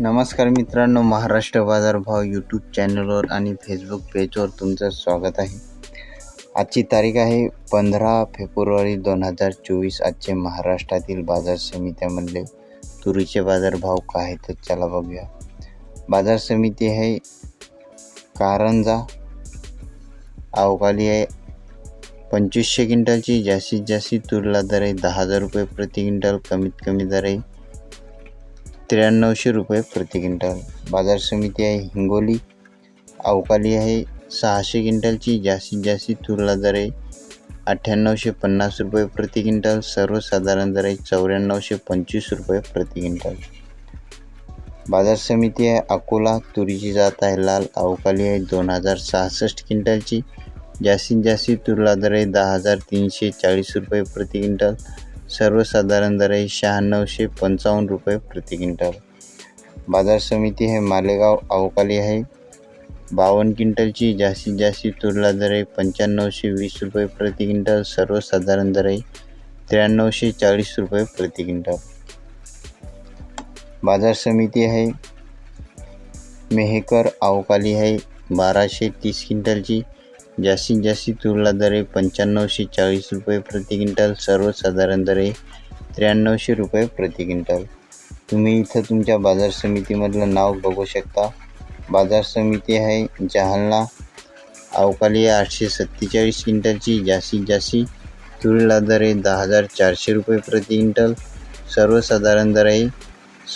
नमस्कार मित्रांनो महाराष्ट्र बाजारभाव यूट्यूब चॅनलवर आणि फेसबुक पेजवर तुमचं स्वागत आहे. आजची तारीख आहे पंधरा फेब्रुवारी दोन हजार चोवीस. आजचे महाराष्ट्रातील बाजार समित्यामधले तुरीचे बाजारभाव काय आहेत तर चला बघूया. बाजार समिती आहे कारंजा. अवकाली आहे पंचवीसशे क्विंटलची. जास्तीत जास्त तुरला दर आहे दहा हजार रुपये प्रति क्विंटल. कमीत कमी दर आहे त्र्याण्णवशे रुपये प्रति क्विंटल. बाजार समिती आहे हिंगोली. अवकाली आहे सहाशे क्विंटलची. जास्तीत जास्त तुरला दर आहे अठ्ठ्याण्णवशे पन्नास रुपये प्रति क्विंटल. सर्वसाधारण दर आहे चौऱ्याण्णवशे पंचवीस रुपये प्रति क्विंटल. बाजार समिती आहे अकोला. तुरीची जात आहे लाल. अवकाली आहे दोन हजार सहासष्ट क्विंटलची. जास्तीत जास्त तुरला दर आहे दहा हजार तीनशे चाळीस रुपये प्रति क्विंटल. सर्वसाधारण दर आहे शहाण्णवशे पंचावन्न रुपये प्रति क्विंटल. बाजार समिती हे मालेगाव अवकाली आहे. बावन्न क्विंटलची जास्तीत जास्त तुरला दर आहे पंच्याण्णवशे वीस रुपये प्रति क्विंटल सर्वसाधारण दर आहे त्र्याण्णवशे चाळीस रुपये प्रति क्विंटल. बाजार समिती आहे. मेहेकर अवकाली आहे. बाराशे तीस क्विंटलची. जास्तीत जास्त तुरला दर आहे पंच्याण्णवशे चाळीस रुपये प्रति क्विंटल सर्वसाधारण दर आहे त्र्याण्णवशे रुपये प्रति क्विंटल. तुम्ही इथं तुमच्या बाजार समितीमधलं नाव बघू शकता. बाजार समिती आहे जहालना. अवकाली आठशे सत्तेचाळीस क्विंटलची जास्तीत जास्त तुरीला दर आहे दहा हजार चारशे रुपये प्रति क्विंटल सर्वसाधारण दर आहे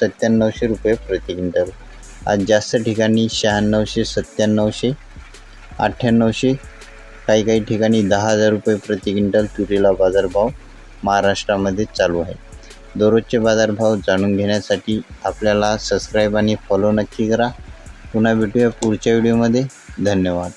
सत्त्याण्णवशे रुपये प्रति क्विंटल. आज जास्त ठिकाणी शहाण्णवशे सत्त्याण्णवशे अठ्ठ्याण्णवशे काही काही ठिकाणी दहा हजार रुपये प्रति क्विंटल तुरीला बाजारभाव महाराष्ट्रामध्ये चालू आहे. दररोजचे बाजारभाव जाणून घेण्यासाठी आपल्याला सबस्क्राईब आणि फॉलो नक्की करा. पुन्हा भेटूया पुढच्या व्हिडिओमध्ये धन्यवाद.